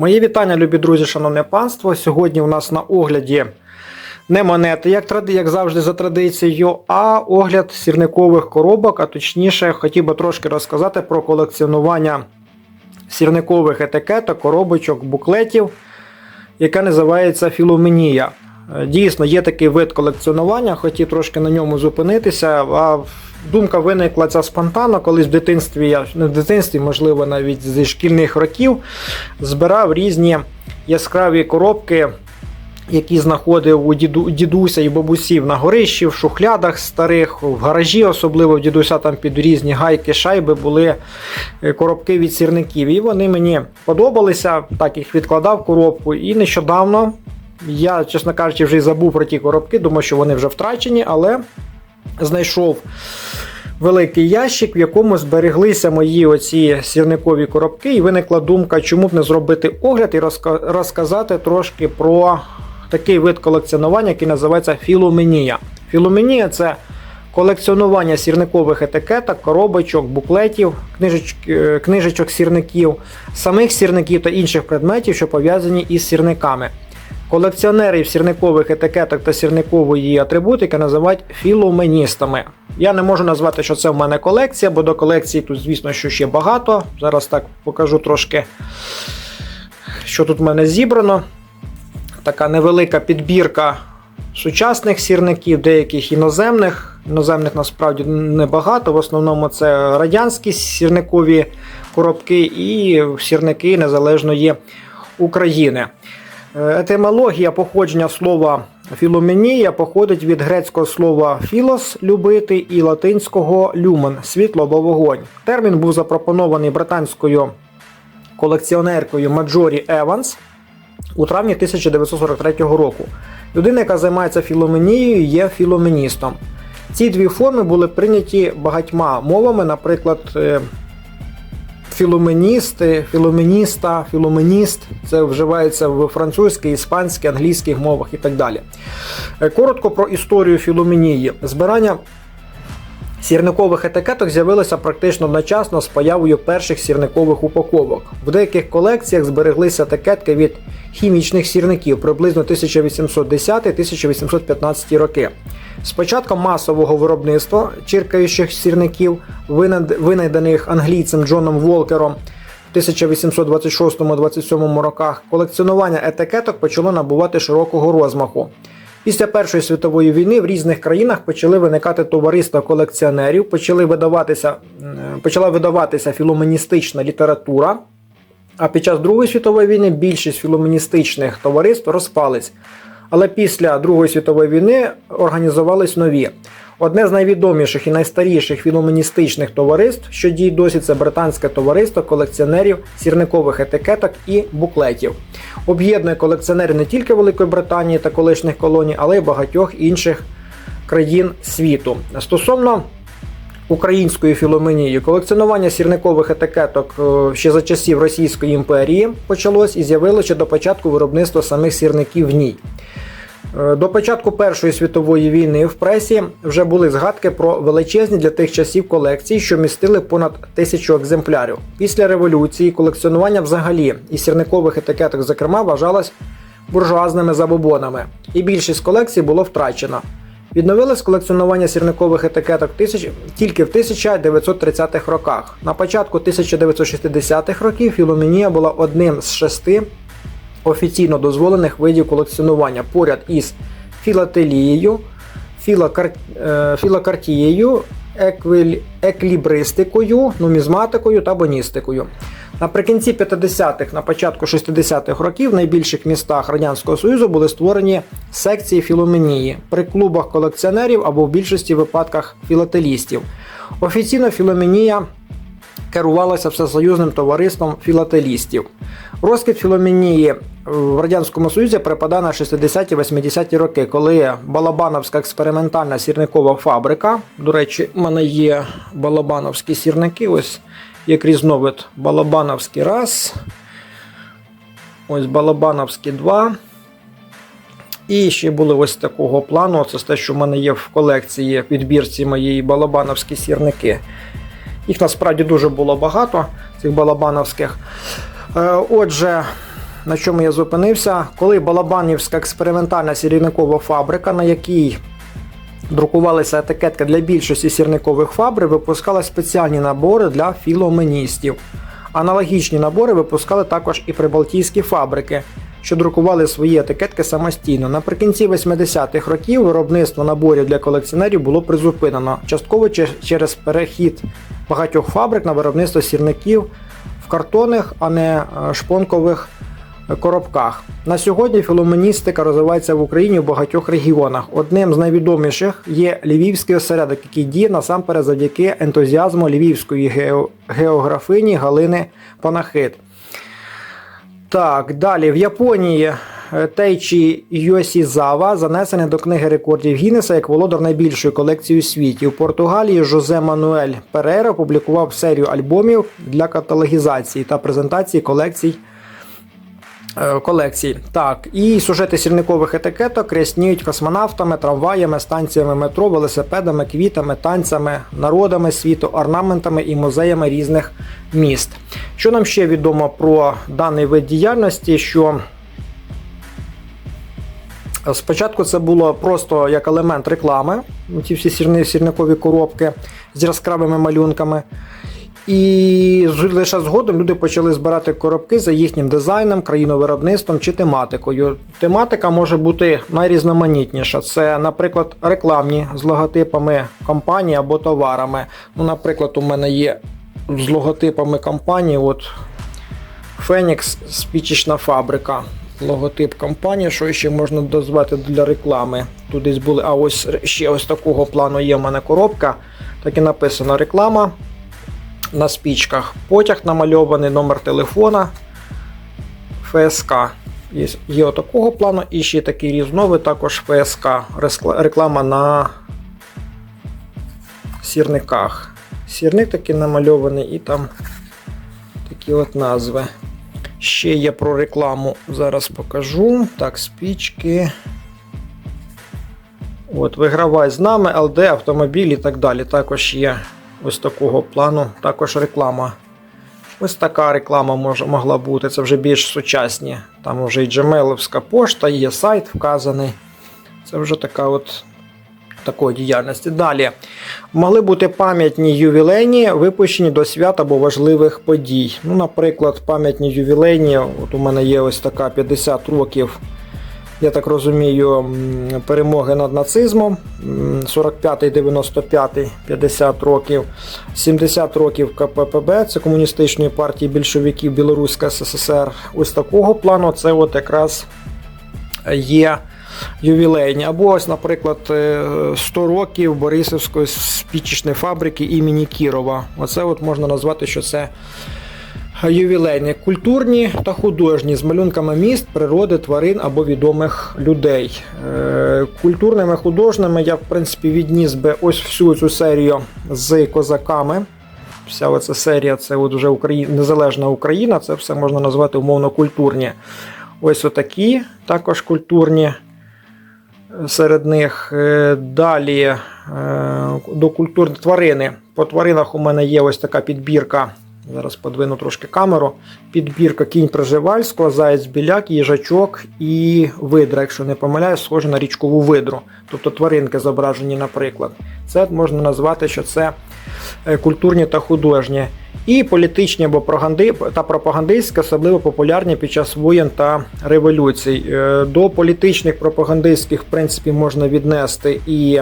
Мої вітання, любі друзі, шановне панство. Сьогодні у нас на огляді не монети, як, тради- як завжди за традицією, а огляд сірникових коробок, а точніше, хотів би трошки розказати про колекціонування сірникових етикеток, коробочок, буклетів, яка називається філоменія. Е, Дійсно, є такий вид колекціонування, хотів трошки на ньому зупинитися. А думка виникла ця спонтанно, колись в дитинстві, я не в дитинстві, можливо, навіть зі шкільних років, збирав різні яскраві коробки, які знаходив у діду, дідуся і бабусів на горищі, в шухлядах старих, в гаражі, особливо в дідуся там під різні гайки, шайби були е, коробки від сірників. І вони мені подобалися, так їх відкладав коробку. І нещодавно я, чесно кажучи, вже й забув про ті коробки, думаю, що вони вже втрачені, але знайшов великий ящик, в якому збереглися мої оці сірникові коробки, і виникла думка, чому б не зробити огляд і розказати трошки про такий вид колекціонування, який називається філоменія. Філоменія це колекціонування сірникових етикеток, коробочок, буклетів, книжечок, е, книжечок сірників, самих сірників та інших предметів, що пов'язані із сірниками. Колекціонерів сірникових етикеток та сірникової атрибутики називають філоменістами. Я не можу назвати, що це в мене колекція, бо до колекції тут, звісно, що ще багато. Зараз так покажу трошки, що тут в мене зібрано. Така невелика підбірка сучасних сірників, деяких іноземних. Іноземних насправді небагато. В основному це радянські сірникові коробки і сірники незалежної України. Е, Етимологія походження слова філоменія походить від грецького слова філос любити і латинського люмен світло або вогонь. Термін був запропонований британською колекціонеркою Маджорі Еванс у травні 1943 року. Людина, яка займається філоменією, є філоменістом. Ці дві форми були прийняті багатьма мовами, наприклад, е, філоменісти, філоменіста, філоменіст. Це вживається в французькій, іспанській, англійських мовах і так далі. Е, Коротко про історію філоменії. Збирання сірникових етикеток з'явилося практично одночасно з появою перших сірникових упаковок. В деяких колекціях збереглися етикетки від хімічних сірників приблизно 1810-1815 роки. З початком масового виробництва чиркаючих сірників, винайдених англійцем Джоном Волкером в 1826-27 роках, колекціонування етикеток почало набувати широкого розмаху. Після Першої світової війни в різних країнах почали виникати товариства колекціонерів, почали видаватися, почала видаватися філоменістична література. А під час Другої світової війни більшість філоменістичних товариств розпались. Але після Другої світової війни організувались нові. Одне з найвідоміших і найстаріших філоменістичних товариств, що діє досі, це британське товариство колекціонерів сірникових етикеток і буклетів. Об'єднує колекціонерів не тільки Великої Британії та колишніх колоній, але й багатьох інших країн світу. Стосовно української філоменії. Колекціонування сірникових етикеток е, ще за часів Російської імперії почалось і з'явилося до початку виробництва самих сірників в ній. Е, До початку Першої світової війни в пресі вже були згадки про величезні для тих часів колекції, що містили понад тисячу екземплярів. Після революції колекціонування взагалі і сірникових етикеток, зокрема, вважалось буржуазними забобонами, і більшість колекцій було втрачено. Відновилось колекціонування сірникових етикеток тисяч... тільки в 1930-х роках. На початку 1960-х років філоменія була одним з шести офіційно дозволених видів колекціонування поряд із філателією, філокар... е, філокартією, еквіль... еклібристикою, нумізматикою та боністикою. Наприкінці 50-х, на початку 60-х років в найбільших містах Радянського Союзу були створені секції філоменії при клубах колекціонерів або в більшості випадках філателістів. Офіційно філоменія керувалася всесоюзним товариством філателістів. Розквіт філоменії в Радянському Союзі припадає на 60-80-ті роки, коли Балабановська експериментальна сірникова фабрика. До речі, в мене є балабановські сірники. Ось як різновид Балабановський раз. Ось Балабановський 2. І ще були ось такого плану. Це те, що в мене є в колекції відбірці моєї балабановські сірники. Їх насправді дуже було багато, цих балабановських. Е, Отже, на чому я зупинився, коли Балабанівська експериментальна сірникова фабрика, на якій друкувалися етикетки для більшості сірникових фабрик, випускала спеціальні набори для філоменістів. Аналогічні набори випускали також і прибалтійські фабрики, що друкували свої етикетки самостійно. Наприкінці 80-х років виробництво наборів для колекціонерів було призупинено, частково через перехід багатьох фабрик на виробництво сірників в картонних, а не е, шпонкових коробках. На сьогодні філоменістика розвивається в Україні в багатьох регіонах. Одним з найвідоміших є Львівський осередок, який діє насамперед завдяки ентузіазму львівської гео- географині Галини Панахит. Так, далі в Японії е, Тейчі Йосізава занесений до книги рекордів Гіннеса як володар найбільшої колекції у світі. У Португалії Жозе Мануель Перейра опублікував серію альбомів для каталогізації та презентації колекцій. Е, Колекцій. Так, і сюжети сірникових етикеток рясніють космонавтами, трамваями, станціями метро, велосипедами, квітами, танцями, народами світу, орнаментами і музеями різних міст. Що нам ще відомо про даний вид діяльності? Що спочатку це було просто як елемент реклами, ті всі сірни, сірникові коробки з яскравими малюнками. І лише згодом люди почали збирати коробки за їхнім дизайном, країновиробництвом чи тематикою. Тематика може бути найрізноманітніша. Це, наприклад, рекламні з логотипами компанії або товарами. Ну, наприклад, у мене є з логотипами компанії. От Фенікс спічечна фабрика. Логотип компанії, що ще можна дозвати для реклами. Тут були, а ось ще ось такого плану є в мене коробка. Так і написано реклама на спічках. Потяг намальований, номер телефона, ФСК. Є, є отакого плану і ще такий різновид, також ФСК. Реклама на сірниках. Сірник такий намальований і там такі от назви. Ще є про рекламу. Зараз покажу. Так, спічки. От, вигравай з нами, ЛД, автомобіль і так далі. Також є ось такого плану, також реклама. Ось така реклама може, могла бути. Це вже більш сучасні. Там вже і Gmailівська пошта, є сайт вказаний. Це вже така от такої діяльності. Далі могли бути пам'ятні ювілейні, випущені до свят або важливих подій. Ну, наприклад, пам'ятні ювілейні. От у мене є ось така 50 років. Я так розумію, перемоги над нацизмом. 45-й, 95-й, 50 років, 70 років КППБ, це комуністичної партії більшовиків Білоруська СССР. Ось такого плану це от якраз є ювілейні. Або ось, наприклад, е, 100 років Борисівської спічечної фабрики імені Кірова. Оце от можна назвати, що це ювілейні, культурні та художні з малюнками міст, природи, тварин або відомих людей. Е, Культурними художніми я, в принципі, відніс би ось всю цю серію з козаками. Вся оця серія це от вже Україна, незалежна Україна, це все можна назвати умовно культурні. Ось отакі також культурні е, серед них. Е, Далі до культурних тварини. По тваринах у мене є ось така підбірка. Зараз подвину трошки камеру. Підбірка кінь Пржевальського, заєць біляк, їжачок і видра, якщо не помиляюсь, схоже на річкову видру. Тобто тваринки зображені, наприклад. Це можна назвати, що це е, культурні та художні. І політичні або проганди та пропагандистські, особливо популярні під час воєн та революцій. Е, До політичних пропагандистських, в принципі, можна віднести і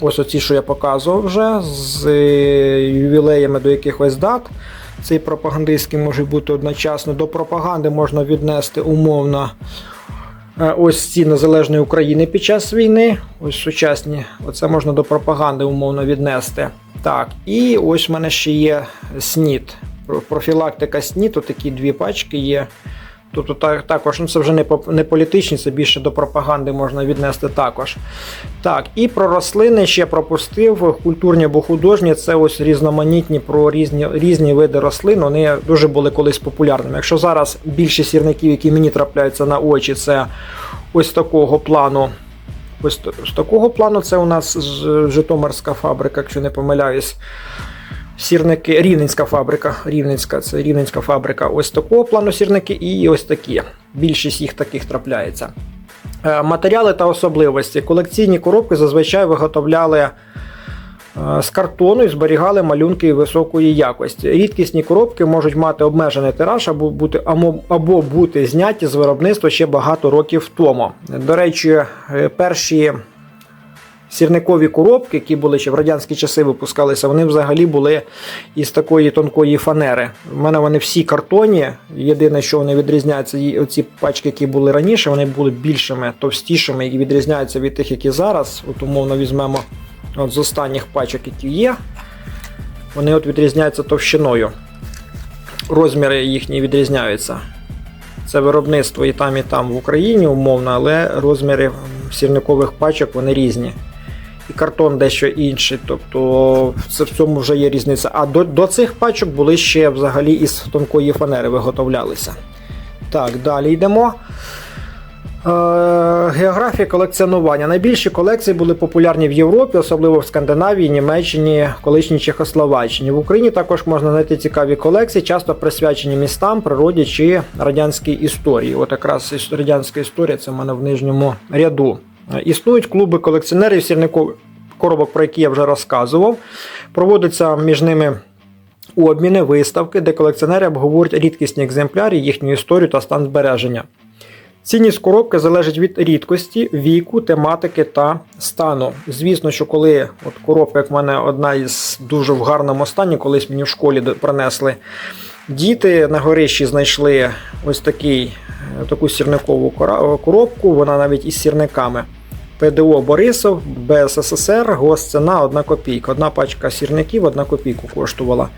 ось оці, що я показував вже, з е, ювілеями до якихось дат. Цей пропагандистський може бути одночасно. До пропаганди можна віднести умовно е, ось ці незалежної України під час війни. Ось сучасні. Оце можна до пропаганди умовно віднести. Так, і ось в мене ще є СНІД. Профілактика СНІД, такі дві пачки є. Тобто так, також ну, це вже не, не політичні, це більше до пропаганди можна віднести також. Так, і про рослини ще пропустив. Культурні або художні це ось різноманітні про різні, різні види рослин. Вони дуже були колись популярними. Якщо зараз більшість сірників, які мені трапляються на очі, це ось такого плану. Ось з такого плану це у нас Житомирська фабрика, якщо не помиляюсь. Сірники, рівненська фабрика. Рівненська, це рівненська фабрика. Ось такого плану сірники і ось такі. Більшість їх таких трапляється. Е, Матеріали та особливості. Колекційні коробки зазвичай виготовляли е, з картону і зберігали малюнки високої якості. Rідкісні коробки можуть мати обмежений тираж або бути, або, або бути зняті з виробництва ще багато років тому. До речі, е, перші сірникові коробки, які були ще в радянські часи випускалися, вони взагалі були із такої тонкої фанери. У мене вони всі картонні. Єдине, що вони відрізняються, оці пачки, які були раніше, вони були більшими, товстішими і відрізняються від тих, які зараз. От умовно візьмемо от з останніх пачок, які є. Вони от відрізняються товщиною. Розміри їхні відрізняються. Це виробництво і там, і там в Україні умовно, але розміри сірникових пачок вони різні. І картон дещо інший. Тобто це в цьому вже є різниця. А до, до цих пачок були ще взагалі із тонкої фанери виготовлялися. Так, далі йдемо. Е, Географія колекціонування. Найбільші колекції були популярні в Європі, особливо в Скандинавії, Німеччині, колишній Чехословаччині. В Україні також можна знайти цікаві колекції, часто присвячені містам, природі чи радянській історії. От якраз радянська історія це в мене в нижньому ряду. Е, Існують клуби колекціонерів сірникових коробок, про які я вже розказував. Проводяться між ними обміни, виставки, де колекціонери обговорюють рідкісні екземпляри, їхню історію та стан збереження. Цінність коробки залежить від рідкості, віку, тематики та стану. Звісно, що коли от коробка, як в мене одна із дуже в гарному стані, колись мені в школі принесли діти на горищі знайшли ось такий, е, таку сірникову коробку, вона навіть із сірниками. ПДО Борисов, БССР, госціна 1 копійка. Одна пачка сірників, 1 копійку коштувала.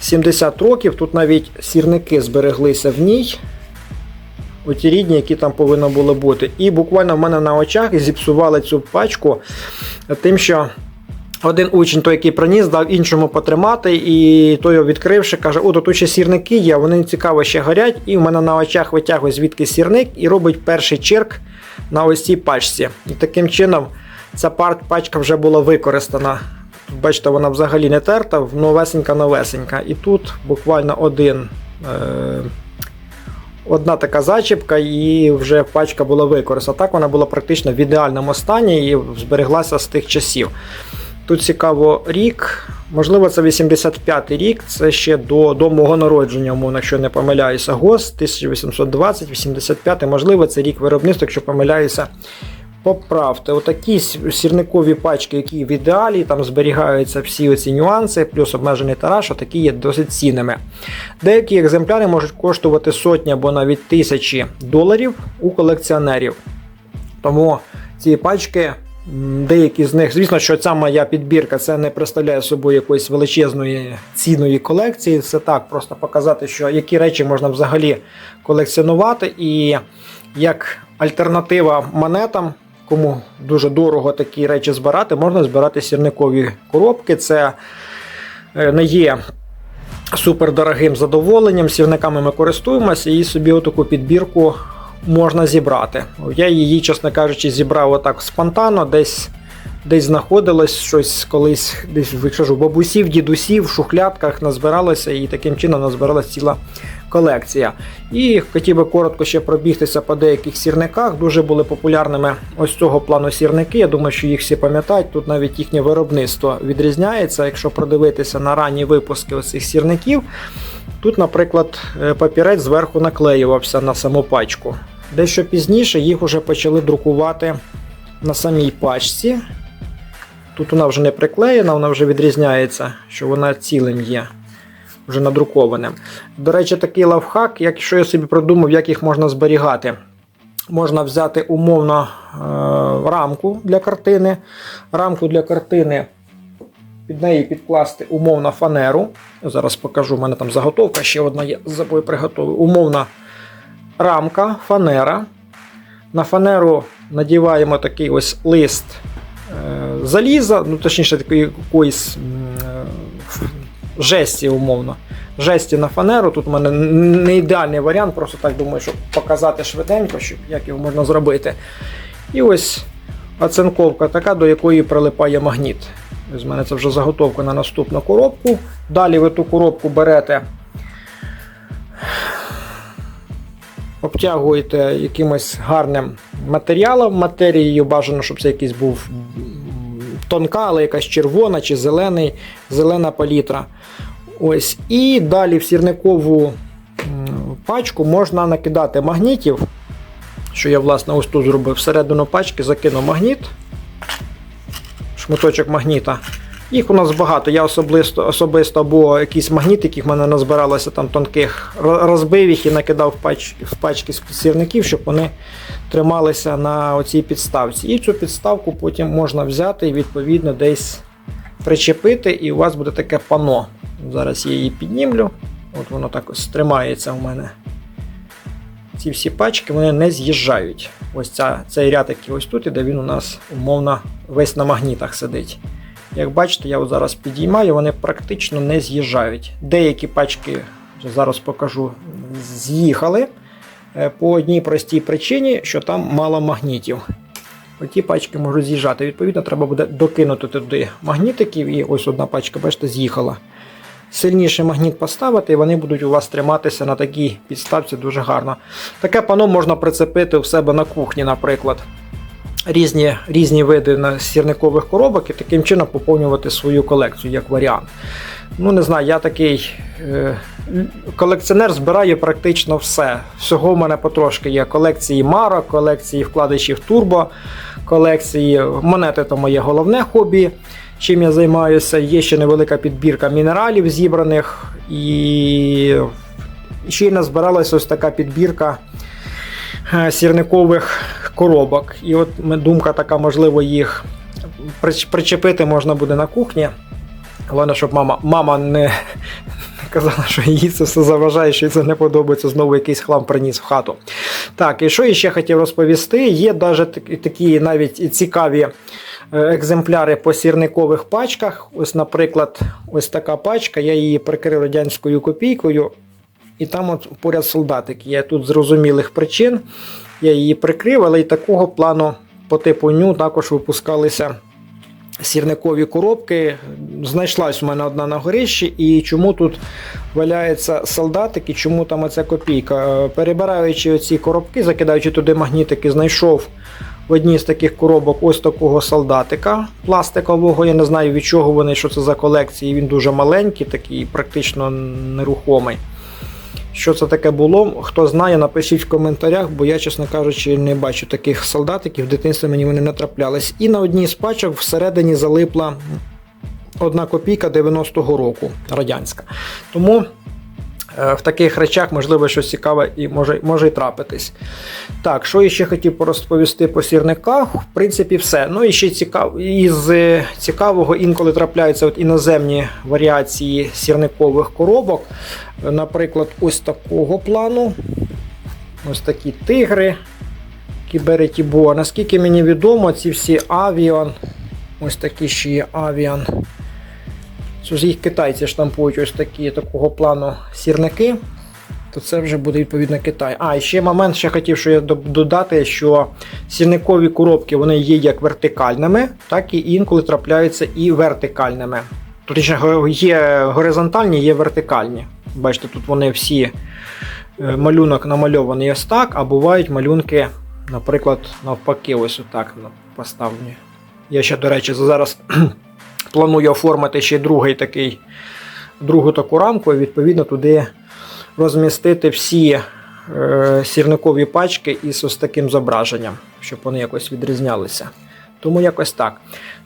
70 років, тут навіть сірники збереглися в ній. Оті рідні, які там повинно було бути. І буквально в мене на очах зіпсували цю пачку тим, що один учень, той, який приніс, дав іншому потримати, і той його відкривши, каже: О, тут ще сірники є, вони цікаво ще горять. І в мене на очах витягує звідки сірник і робить перший черк на ось цій пачці. І таким чином ця пачка вже була використана. Бачите, вона взагалі не терта, новесенька-новесенька. І тут буквально один. Е- Одна така зачіпка, і вже пачка була використана. Так вона була практично в ідеальному стані і збереглася з тих часів. Тут цікаво рік, можливо, це 85-й рік, це ще до, до мого народження, умовно, якщо не помиляюся, ГОС 1820-85, можливо, це рік виробництва, якщо помиляюся, поправте. Отакі сірникові пачки, які в ідеалі, там зберігаються всі оці нюанси, плюс обмежений тираж, отакі є досить цінними. Деякі екземпляри можуть коштувати сотні або навіть тисячі доларів у колекціонерів. Тому ці пачки, деякі з них, звісно, що ця моя підбірка це не представляє собою якоїсь величезної цінної колекції. Це так, просто показати, що які речі можна взагалі колекціонувати, і як альтернатива монетам. Кому дуже дорого такі речі збирати, можна збирати сірникові коробки. Це е, не є супердорогим задоволенням. Сірниками ми користуємося і собі отаку підбірку можна зібрати. Я її, чесно кажучи, зібрав отак спонтанно, десь. Десь знаходилось щось колись, десь кажу, бабусів, дідусів, в шухлядках назбиралося, і таким чином назбиралася ціла колекція. І хотів би коротко ще пробігтися по деяких сірниках. Дуже були популярними ось цього плану сірники. Я думаю, що їх всі пам'ятають. Тут навіть їхнє виробництво відрізняється. Якщо продивитися на ранні випуски оцих сірників, тут, наприклад, е, папірець зверху наклеювався на саму пачку. Дещо пізніше їх вже почали друкувати на самій пачці. Тут вона вже не приклеєна, вона вже відрізняється, що вона цілим є, вже надрукованим. До речі, такий лавхак, якщо я собі продумав, як їх можна зберігати. Можна взяти умовно е, рамку для картини. Рамку для картини під неї підкласти умовно фанеру. Зараз покажу, у мене там заготовка ще одна є з собою приготовив. Умовна рамка, фанера. На фанеру надіваємо такий ось лист е, заліза, ну точніше якоїсь е, жесті, умовно. Жесті на фанеру. Тут у мене не ідеальний варіант, просто так думаю, щоб показати швиденько, щоб, як його можна зробити. І ось оцинковка така, до якої прилипає магніт. В мене це вже заготовка на наступну коробку. Далі ви ту коробку берете, обтягуєте якимось гарним матеріалом, матерією бажано, щоб це якийсь був тонка, але якась червона чи зелений, зелена палітра. Ось. І далі в сірникову пачку можна накидати магнітів. Що я, власне, ось тут зробив. Всередину пачки закину магніт, шматочок магніта. Їх у нас багато. Я особисто, особисто або якісь магніти, яких в мене назбиралося там тонких, розбив їх і накидав в, пач, в пачки з сірників, щоб вони трималися на оцій підставці. І цю підставку потім можна взяти і відповідно десь причепити, і у вас буде таке пано. Зараз я її піднімлю. От воно так ось тримається у мене. Ці всі пачки вони не з'їжджають. Ось ця, цей ряд, який ось тут, іде, він у нас умовно весь на магнітах сидить. Як бачите, я зараз підіймаю, вони практично не з'їжджають. Деякі пачки, зараз покажу, з'їхали е, по одній простій причині, що там мало магнітів. Оті пачки можуть з'їжджати. Відповідно, треба буде докинути туди магнітиків, і ось одна пачка, бачите, з'їхала. Сильніший магніт поставити, і вони будуть у вас триматися на такій підставці дуже гарно. Таке пано можна прицепити у себе на кухні, наприклад. Різні, різні види на- сірникових коробок і таким чином поповнювати свою колекцію як варіант. Ну, не знаю, я такий е, колекціонер збираю практично все. Всього в мене потрошки є колекції марок, колекції вкладачів турбо, колекції монети то моє головне хобі, чим я займаюся. Є ще невелика підбірка мінералів зібраних, і ще й назбиралася ось така підбірка сірникових коробок. І от думка така, можливо, їх причепити можна буде на кухні. Головне, щоб мама, мама не, казала, що їй це все заважає, що їй це не подобається, знову якийсь хлам приніс в хату. Так, і що ще хотів розповісти? Є навіть такі, такі навіть цікаві е, екземпляри по сірникових пачках. Ось, наприклад, ось така пачка, я її прикрив радянською копійкою. І там от поряд солдатик є тут зрозумілих причин. Я її прикрив, але й такого плану по типу ню також випускалися сірникові коробки. Знайшлась у мене одна на горищі, і чому тут валяється солдатик, і чому там оця копійка. Перебираючи оці коробки, закидаючи туди магнітики, знайшов в одній з таких коробок ось такого солдатика пластикового. Я не знаю від чого вони, що це за колекції. Він дуже маленький, такий практично нерухомий. Що це таке було? Хто знає, напишіть в коментарях, бо я, чесно кажучи, не бачу таких солдатиків. В дитинстві мені вони не траплялись. І на одній з пачок всередині залипла одна копійка 90-го року радянська. Тому в таких речах, можливо, щось цікаве і може, може і трапитись. Так, що я ще хотів порозповісти по сірниках? В принципі, все. Ну і ще цікав... із е, цікавого інколи трапляються от іноземні варіації сірникових коробок. Е, Наприклад, ось такого плану. Ось такі тигри. Кіберетібо. Наскільки мені відомо, ці всі авіон. Ось такі ще є авіан. Це ж їх китайці штампують ось такі такого плану сірники. То це вже буде відповідно Китай. А, ще момент, ще хотів, що я додати, що сірникові коробки вони є як вертикальними, так і інколи трапляються і вертикальними. Го- є горизонтальні, є вертикальні. Бачите, тут вони всі е, малюнок намальований ось так, а бувають малюнки, наприклад, навпаки, ось отак поставлені. Я ще, до речі, зараз планую оформити ще другий такий, другу таку рамку, і відповідно туди розмістити всі е, сірникові пачки із ось таким зображенням, щоб вони якось відрізнялися. Тому якось так.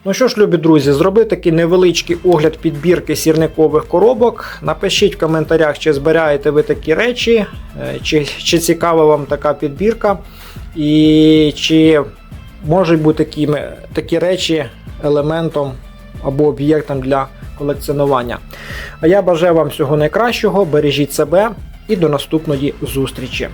Ну що ж, любі друзі, зробив такий невеличкий огляд підбірки сірникових коробок. Напишіть в коментарях, чи збираєте ви такі речі, е, чи, чи цікава вам така підбірка, і чи можуть бути такі, такі речі елементом або об'єктом для колекціонування. А я бажаю вам всього найкращого, бережіть себе і до наступної зустрічі.